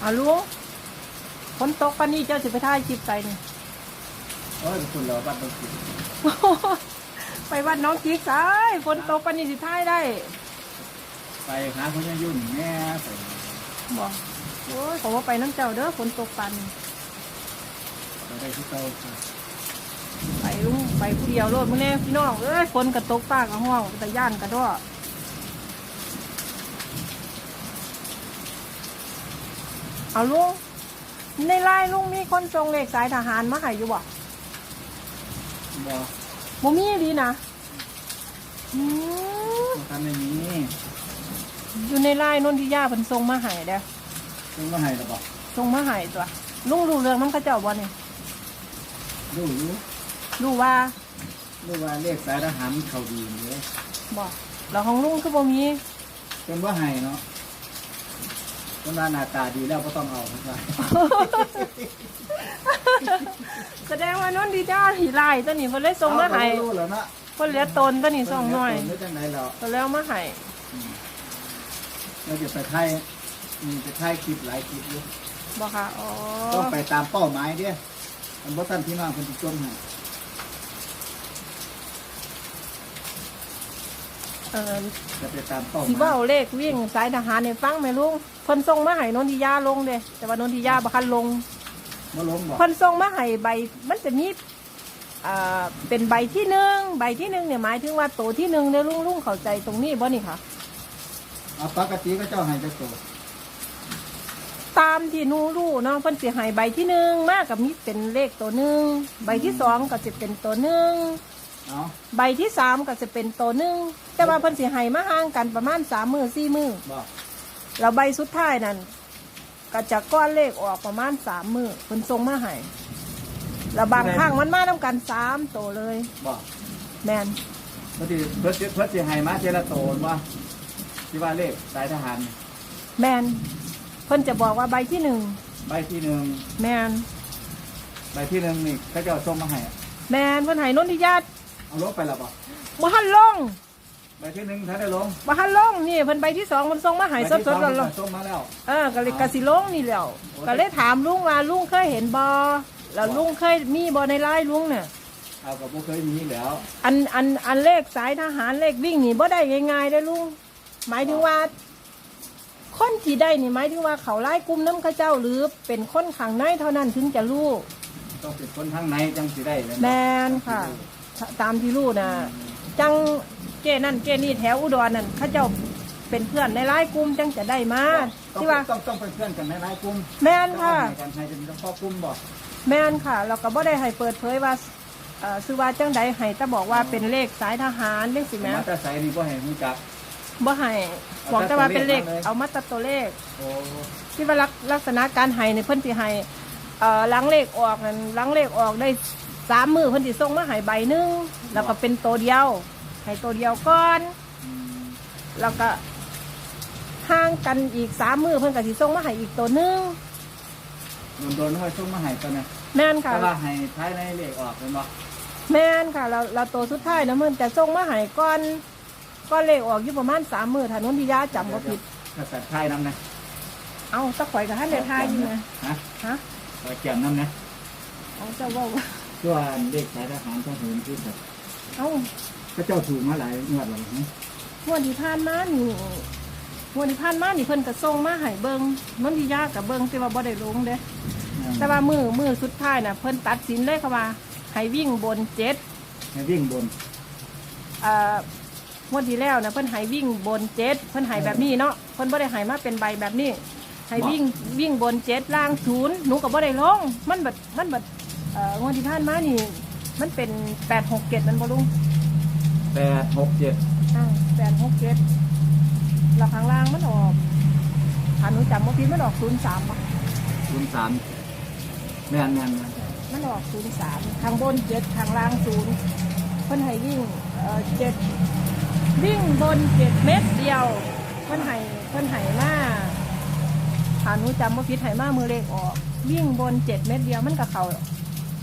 เอาลุงฝนตกปานนี้เจ้าสิไปถ่ายคลิปใส่นี่โอ้ยคุณเราบ้านต้องกินไปวัดน้องจิกสายฝนตกปานนี้สิถ่ายได้ไปหาคนยังยุ่นแม่ไปบอกโอ้ยขอว่าไปน้ำเจ้าเด้อฝนตกปานนี้ไปได้ที่เตาค่ะไปลุงไปผู้เดียวโลดมื้อแน่พี่น้องเอ้ยฝนกระตกฟ้ากระห้องแต่ย่านกระดอ เอาลุงในไลน์ลุงมีคนส่งเลขสายทหารมาให้อยู่บ่บ่บ่มีดีนะอืมทำอย่างนี้อยู่ในไลน์นนทิยาเพิ่นส่งมาให้เด้อต้องมาให้หรอบ่ส่งมาให้ตัวลุงรู้เรื่องมันเขาเจ้าบ่นี่ดูรู้รู้ว่าดูว่าเลขสายทหารเขาดีเลยบ่แล้วของลุงคือบ่มีเป็นว่าให้เนาะ คนว่าหน้าตาดีแล้วก็ต้องเอาครับแสดงว่านนทิยาหีไลน์ตัวนี้เพิ่นเลยส่งมาให้รู้แล้วเนาะเพิ่นเหลือตนตัวนี้ส่งหน่อยไม่จังไหนหรอกเพิ่นแล้วมาให้เราจะไปถ่ายมีไปถ่ายคลิปหลายคลิปอยู่บ่ค่ะอ๋อต้องไปตามเป้าหมายเด้มันบ่ทันพี่น้องคนที่จมให้เออจะไปตามเป้าหสิมาเว้ายเลขวิ่งสายทหารให้ฟังแม่ลุง เพิ่นส่งมาให้นนทิยาลงเด้แต่ว่านนทิยาบ่คันลงมาล้มบ่เพิ่นส่งมาให้ใบ มันจะมีอ่าเป็นใบที่หนึ่งใบที่หนึ่งเนี่ยหมายถึงว่าโตที่หนึ่งเนี่ยลุงลุงเข้าใจตรงนี้บ่นี่ค่ะเอาปกติก็เจ้าให้จะโตตามที่หนูรู้เนาะเพิ่นสิให้ใบที่หนึ่งมากกับมีเป็นเลขตัวหนึ่งใบที่สองก็จะเป็นตัวหนึ่งเอาใบที่สามก็จะเป็นตัวหนึ่งแต่ว่าเพิ่นสิให้มาห่างกันประมาณสามมือสี่มือบ่ แล้วใบสุดท้ายนั่นก็จะก้อนเลขออกประมาณสามมือเพิ่นส่งมาให้แล้วบางครั้งมันมาต้องกันสามตัวเลยบ่แมนเพื่อที่เพื่อที่เพื่อที่ให้มาเจละโตนว่าที่ว่าเลขสายทหารแมนเพิ่นจะบอกว่าใบที่หนึ่งใบที่หนึ่งแมนใบที่หนึ่งนี่เขาเจ้าส่งมาให้แมนเพิ่นให้นนทิยาเอาลบไปแล้วบ่ บ่ทันลง ใบที่หนึ่งท่านได้ลงบ่ทันลงนี่เพิ่นใบที่สองเพิ่นส่งมาให้ใบสที่สดองๆร้อนส่งมาแล้วๆเออก็เลยกะสิลงนี่แหล้วโอ้ก็เลยถามลุงว่าลุงเคยเห็นบ่แล้วลุงเคยมีบ่ในไลน์ลุงเนี่ยเอากับบ่เคยมีแล้ว อันอันอันเลขสายทหารเลขวิ่งนี่บ่ได้ง่ายๆได้อลุงหมายถึงว่าคนที่ได้นี่หมายถึงว่าเขาไล่กลุ่มน้ำเข้าเจ้าหรือเป็นคนข้างในเท่านั้นถึงจะรู้ต้องเป็นคนทางไหนจังสิได้เลยแมนค่ะ ตามที่รู้นะจัง เจนั่นเจนี่แถวอุดรนั่นเข้าเจ้าเป็นเพื่อนในไล่กลุ่มจังจะได้มาต้องที่ว่าต้องต้องเป็นเพื่อนกันในหลายกลุ่มแมนค่ะต้องให้กันให้จะมีต้องครอบกลุ่มบ่แมนค่ะเราก็บ่ได้ให้เปิดเผยว่าเอ่อซื้อว่าจังใดให้แต่บอกว่าเป็นเลขสายทหารเลขสิแหม่มาแต่ใส่นี่บ่ให้รู้จักบ่ให้บอกแต่ว่าเป็นเลขเอาแต่ตัวเลขมาเลยเอามาตัดตัวเลขโอ้ที่ว่าลักลักษณะการให้ในเพิ่นสิให้เอ่อหลังเลขออกนั่นหลังเลขออกได้สามมือเพิ่นสิส่งมาให้ใบหนึงแล้วก็เป็นตัวเดียว ให้ตัวเดียวก่อนอืมแล้วก็ห่างกันอีกสามมือเพิ่นก็สิส่งมาให้อีกตัวหนึงโดนๆค่อยส่งมาให้กันนะแม่นค่ะ แต่ว่าให้ท้ายในเลขออกเป็นบ่แม่นค่ะ เราเราตัวสุดท้ายนะเพิ่นจะส่งมาให้ก่อนก่อนเลขออกอยู่ประมาณสามมือถ้านุนที่ยาจำบ่ผิดถ้าสัตว์ท้ายน้ำนะเอาตะข่อยกับท่านได้ทายอยู่นะฮะฮะขอแก้มน้ำนะเอาเจ้าเว่าว่า ตัวเลขสายทหารทหารที่สัตว์เอา ก็เจ้าถูกมาหลายงวดแล้วฮะงวดที่ผ่านมานี่งวดที่ผ่านมานี่เพิ่นก็ส่งมาให้เบิ่งนนที่ยากับเบิ่งแต่ว่าบ่ได้ลงเด้แต่ว่ามือมือสุดท้ายน่ะเพิ่นตัดสินเลยค่ะว่าให้วิ่งบนเจ็ดให้วิ่งบนเอ่องวดที่แล้วนะเพิ่นให้วิ่งบนเจ็ดเพิ่นให้แบบนี้เนาะเพิ่นบ่ได้ให้มาเป็นใบแบบนี้ให้วิ่งวิ่งบนเจ็ดล่างศูนย์หนูก็บ่ได้ลงมันแบบมันแบบเอ่องวดที่ผ่านมานี่ มันเป็นแปดหกเจ็ดมันบ่ลุง แปดหกเจ็ดอ่าแปดหกเจ็ดแล้วข้างล่างมันออกถ้าหนูจำบ่ผิดมันออกศูนย์สามะศูนย์สามแม่นแม่นแม่นมันออกศูนย์สามข้างบนเจ็ดข้างล่างศูนย์เพิ่นให้วิ่งเอ่อเจ็ดวิ่งบนเจ็ดเมตรเดียว เพิ่นให้เพิ่นให้มาถ้าหนูจำว่าผิดให้มามือเลขออก วิ่งบนเจ็ดเมตรเดียวมันก็เขา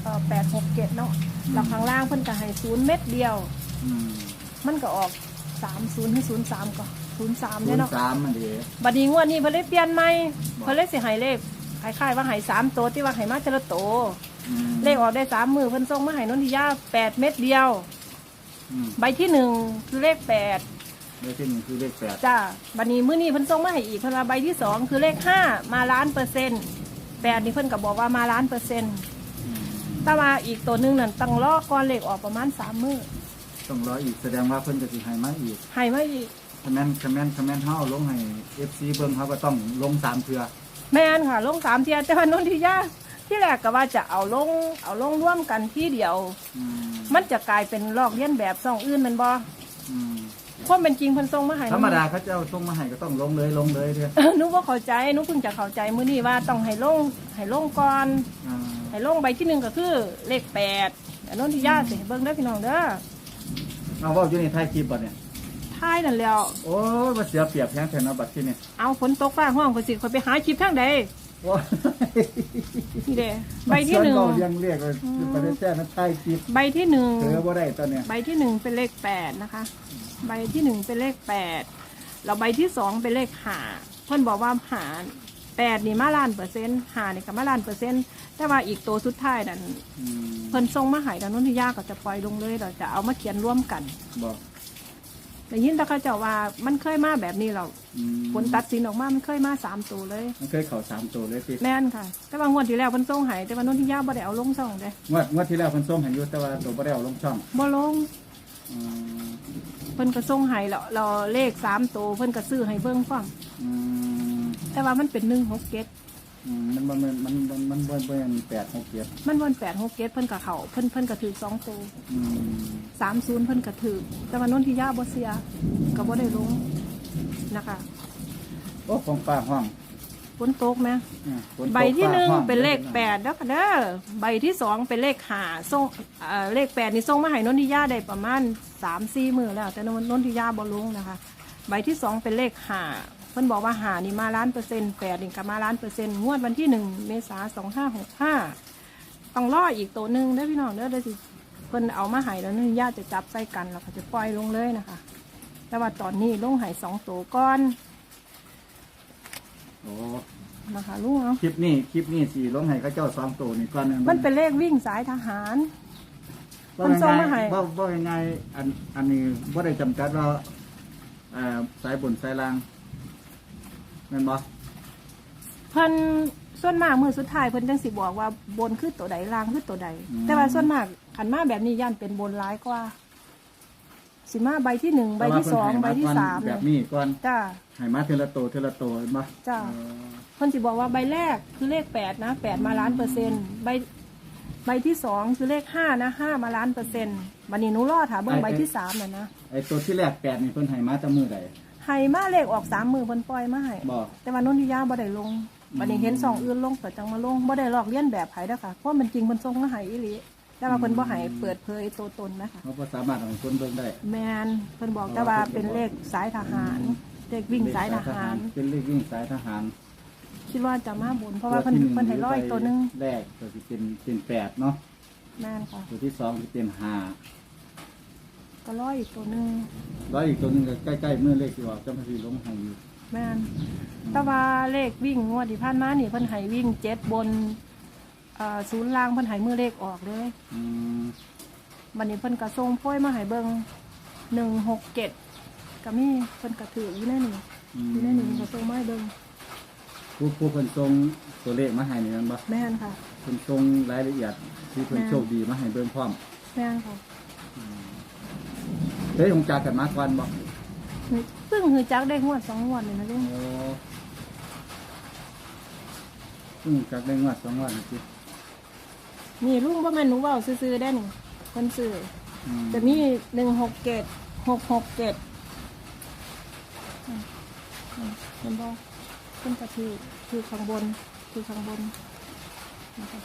เอ่อแปดหกเจ็ดเนาะแล้วข้างล่างเพิ่นก็ให้ศูนย์เมตรเดียวอื มมันก็ออกสามศูนย์ให้ศูนย์สามก็ศูนย์สามศูเนี่ยนเนาะย์สามมันดีบัดนี้งวดนี้เพิ่นเลยเปลี่ยนใหม่เพิ่นเลยสิให้เลขคล้ายๆว่าให้สามตัวที่ว่าให้มาเทละโตวอืมเลขออกได้สามมือเพิ่นส่งมาให้นนทิยาแปดเม็ดเดียวอืมใบที่หนึ่งคือเลขแปดเลขที่หนึ่งคือเลขแปดจ้าบัดนี้มื้อนี้เพิ่นส่งมาให้อีกเพิ่นว่าใบที่สองคือเลขห้ามาล้านเปอร์เซ็นต์แปดนี่เพิ่นก็บอกว่ามาล้านเปอร์เซ็นต์อืมแต่ว่าอีกตัวหนึงนั่นต้องรอก่อนเลขออกประมาณสามมือ ต้องรออีกแสดงว่าเพิ่นจะสิให้มาอีกให้มาอีกคอมเมนต์คอมเมนต์คอมเมนต์เฮาลงให้ FC เบิ่งเขาก็ต้องลงสามเทื่อแม่นค่ะ ลงสามเทียแต่ว่านนทิยาที่แรกก็ว่าจะเอาลงเอาลงร่วมกันที่เดียว อืมมันจะกลายเป็นลอกเลียนแบบซ่องอื่นแมันบ่อืมความเป็นจริงเพิ่นส่งมาให้ธรรมดาเขาเจ้าส่งมาให้ก็ต้องลงเลยลงเลยเด้อเออหนูบ่เข้าใจหนูเพิ่งจะเข้าใจมื้อนี้ว่าต้องให้ลงให้ลงก่อน อ่าให้ลงใบที่หนึ่งก็คือเลขแปดอันนนทิยาสิเบิ่งได้อพี่น้องเด้อ เอาเว้าอยู่ในท้ายคลิปบ่เนี่ยท้ายนั่นแล้ว โอ้ยมาเสียเปรียบแทงแทนเอาบัตรที่นี่เอาฝนตกฟ้าห้องก็สิค่อยไปหาคลิปทางใดโอ้ยนี่เด้ใบที่หนึ่งมัเสียเว้าเรียงเรียกเลยประเด็นแท้นั้นท้ายคลิปใบที่หนึ่ง เจอบ่ได้ตอนเนี้ยใบที่หนึ่งเป็นเลขแปดนะคะ ใบที่หนึ่งเป็นเลขแปดแล้วใบที่สองเป็นเลขหาเพิ่นบอกว่าหา แปดนี่มาล้านเปอร์เซ็นต์หานี่ก็มาล้านเปอร์เซ็นต์แต่ว่าอีกตัวสุดท้ายนั่นอืมเพิ่นส่งมาให้ดาวนุนทิยาก็จะปล่อยลงเลยเราจะเอามาเขียนร่วมกันบอกแต่ยินแต่เขาเจ้าว่ามันเคยมาแบบนี้เราอืมผลตัดสินออกมามันเคยมาสามตัวเลย มันเคยเข้าสามตัวเลยติแม่นค่ะ แต่ว่างวดที่แล้วเพิ่นส่งให้แต่ว่านุนทิยาบ่ได้เอาลงช่องเด้งวดงวดที่แล้วเพิ่นส่งให้อยู่แต่ว่าตัวบ่ได้เอาลงช่องบ่ลงอืมเพิ่นก็ส่งให้แล้วเราเลขสามตัวเพิ่นก็ซื้อให้เบิ่งฟังอืม แต่ว่ามันเป็นหนึ่งหกเกตอืมมันมันมันมันมันมันบ่เป็นแปดหกเจ็ดมันวันแปดหกเกตเพิ่นกับเขาเพิ่นเพิ่นก็ถือสองตัวอืมสามศูนย์เพิ่นก็ถือแต่ว่านนทิยาบ่เสียก็บ่ได้ลงนะคะโอ้ของป้าห้องฝนตกไหมอ่าฝนตกใบที่หนึ่งฟ้าห้อเป็นเลขแปดแล้วค่ะเด้อใบที่สองเป็นเลขหาส่งเอ่อเลขแปดนี่ส่งมาให้นนทิยาได้ประมาณสามสี่มือแล้ว แต่นนทิยาบ่ลงนะคะ ใบที่สองเป็นเลขหา เพิ่นบอกว่าหานี่มาล้านเปอร์เซ็นต์แปดนี่ก็มาล้านเปอร์เซ็นต์งวดวันที่หนึ่งเมษาสองห้าหกห้าต้องรออีกตัวหนึ่งเด้อพี่น้องเด้อเด้อสิเพิ่นเอามาให้แล้วนนทิยาจะจับใส่กันแล้วก็จะปล่อยลงเลยนะคะ แต่ว่าตอนนี้ลงใหายสองตัวก้อนโอ้นะคะลุงเอาคลิปนี้คลิปนี้สีลงให้เขาเจ้าสองตัวนี่ก่อนมันเป็นเลขวิ่งสายทหาร ว่ามันส่งไงมาให้ ว่าว่ายังไงอันอันนี้ว่าได้จำกัดว่าเอ่อสายบนสายล่าง แม่นบ่เพิ่นส่วนมากมือสุดท้ายเพิ่นจังสิบอกว่าบนคือตัวใดล่างคือตัวใด แต่ว่าส่วนมากขันมาแบบนี้ย่านเป็นบนร้ายกว่า สิมาใบที่หนึ่งใบที่สองใบที่สามแบเนี่ยบนี้ก่อนจ้าให้มาเทละโตวเทละโตวเห็นบ่จ้ะเออเพิ่นสิบอกว่าใบแรกคือเลขแปดนะแปดมาล้านเปอร์เซ็นต์ใบใบที่สองคือเลขห้านะห้ามาล้านเปอร์เซ็นต์บันนี้หนูรอถามเบิ่งใบที่สามน่ะนะไอตัวที่แรกแปดนี่เพิ่นให้มาแตะมือใด ให้มาเลขออกสามมือเพิ่นปล่อยมาให้บอกแต่ว่านนทิยาบ่ได้ลงบัดนี้เห็นสองอื่นลงเปิดจังมาลงบ่ได้ลอกเลียนแบบไผเด้อค่ะเพราะมันจริงเพิ่นส่งมาให้อีหลีแต่ว่าเพิ่นบ่ให้เปิดเผยตัวตนนะคะ เขาก็สามารถเอาให้คนเบิ่งได้แมนเพิ่นบอกแต่ว่าเป็นเลขสายทหารเลขวิ่งสายทหาร เป็นเลขวิ่งสายทหารคิดว่าจะมาบนเพราะว่าเพิ่นที่เพิ่นให้ร้อยตัวหนึงแรกตัวที่เป็นเป็นแปดเนาะแม่นค่ะ ตัวที่สองที่เป็นห้า ก็ร้อยอีกตัวหนึงแล้วอีกตัวหนึงก็ใกล้ๆเมื่อเลขที่ออกจำพอดีลงให้อยู่แม่นแต่ว่าเลขวิ่งงวดที่ผ่านมานี่เพิ่นให้วิ่งเจ็ดบนเอ่อศูนย์ล่างเพิ่นให้มือเลขออกเลยอืมบัดนี้เพิ่นก็ส่งโพยมาให้เบิ่งหนึ่งหกเจ็ดก็มีเพิ่นก็ถืออยู่ในนี่อือยู่ในนี่มก็ส่งมาให้เบิ่งผู้ผู้เพิ่นส่งตัวเลขมาให้นี่นั่นบ่แม่นค่ะเพิ่นส่งรายละเอียดที่เพิ่นแม่น โชคดีมาให้เบิ่งพร้อมแม่นค่ะ เฮ้ยองค์จากกันมาก่อนบ่เพิ่งหือจักได้งวดสองงวดเลยนะลุงโอ้อืมจากได้งวดสองงวดนะจินี่ลุงว่าแม่นหนูเว่าซื้อๆได้นี่เพิ่นซื้ออืมจะมีหนึ่งหกเจ็ดหกหกเจ็ดเห็นบ่เพิ่นก็ถือถือข้างบนถือข้างบนนะคะ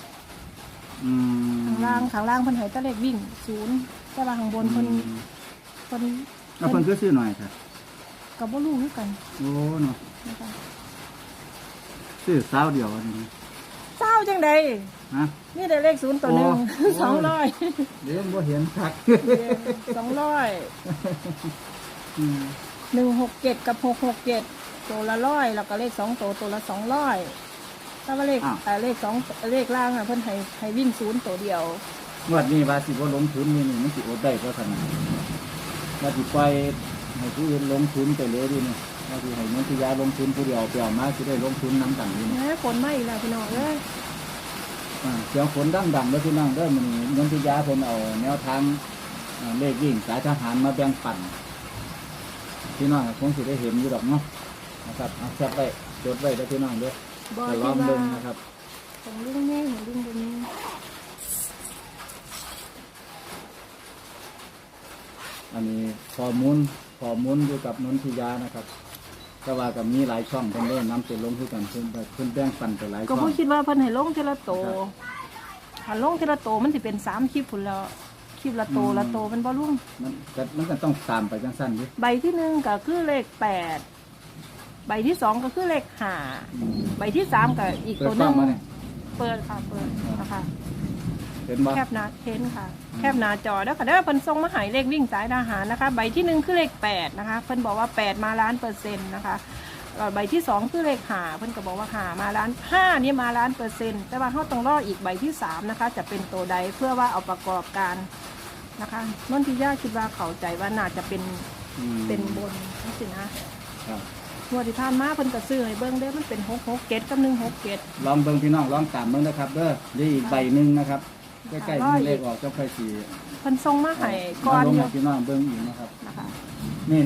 อืมข้างล่างข้างล่างเพิ่นให้แตะเลขวิ่งศูนย์แต่ว่าข้างบนเพิ่น อืม เพิ่นแล้วเพิ่นก็ซื้อหน่อยค่ะก็บ่รู้คือกันโอ้เนาะนะคะซื้อสาวเดียวอันนี้เศร้าจังใดฮะ นี่ได้เลขศูนย์ตัวหนึ่งโอ้ สองร้อยเดี๋ยวบ่เห็นคักสองร้อยอืมหนึ่งหกเจ็ดกับหกหกเจ็ดตัวละร้อยแล้วก็เลขสองตัวตัวละสองร้อยถ้าว่าเลขเอ่อเลขสองเลขล่างอะเพิ่นให้ให้วิ่งศูนย์ตัวเดียว งวดนี้ว่าสิบ่ลงทุนนี่นี่มันสิอดได้เพราะฉะนั้น ว่าสิปล่อยให้ผู้อื่นลงทุนไปเลยดินี่ว่าสิให้นันทิยาลงทุนผู้เดียวเปล่ามาสิได้ลงทุนน้ำกันนี่แหมฝนไม่อีกแล้วพี่น้องเอ้ยอ่าเสียงฝนดังดังๆแล้วพี่น้องเด้อมันนันทิยาเพิ่นเอาแนวทางอ่าเลขวิ่งสายทหารมาแบ่งปันพี่น้องคงสิได้เห็นอยู่ดอกเนาะนะครับเอาแคปไว้จดไว้เด้อพี่น้องเด้อบ่จะลที่องว่าเบิ่งนะครับของลุงนี่ของลุงบนนี้ อันนี้ข้อมูลข้อมูลอยู่กับนนทิยานะครับ แต่ว่ากับมีหลายช่องเพิ่นได้นำเสลงคือกันเพิ่นเพิ่นแบ่งปันไปหลายก็ช่อบ่งคิดว่าเพิ่นให้ลงทีละโตถ้าลงทีละโตมันสิเป็นสามคลิปพุ่นแล้วคลิปละโตละโตมันบ่ลุ่งมันก็มันก็ต้องตามไปจังสั้นอยู่ใบที่หนึ่งก็คือเลขแปดใบที่สองก็คือเลขห้าใบที่สามก็อีกเปิตัดวหฟันึงงมาเนี่ยเปิดค่ะเปิดนะคะ เห็นบ่ แคบหน้าเทนค่ะ แคบหน้าจอแล้วค่ะเด้อเพิ่นส่งมาใหายเลขวิ่งสายทหารนะคะ ใบที่หนึ่งคือเลขแปดนะคะ เพิ่นบอกว่าแปดมาล้านเปอร์เซ็นต์นะคะเอ่อใบที่สองคือเลขหาเพิ่นก็บอกว่าหามาล้านห้านี่มาล้านเปอร์เซ็นต์แต่ว่าเขาต้องรออีกใบที่สามนะคะ จะเป็นตัวใดเพื่อว่าเอาประกอบการนะคะนนทิยาคิดว่าเข้าใจว่าน่าจะเป็นอืมเป็นบนนี่สินะครับ งวดที่ผ่านมาเพิ่นก็ซื้อให้เบิ่งเด้อมันเป็นหกหกเกตกับหนึ่งหกเกต ลองเบิ่งพี่น้องลองตามเบิ่งนะครับเด้อนี่อีกใบหนึงนะครับ ใกล้ๆร้อมียเลขออกเจ้าไฟสีเพิ่นส่งมาให้ก่อนลงอยู่ ให้พี่น้องเบิ่งอีกนะครับนะคะ นี่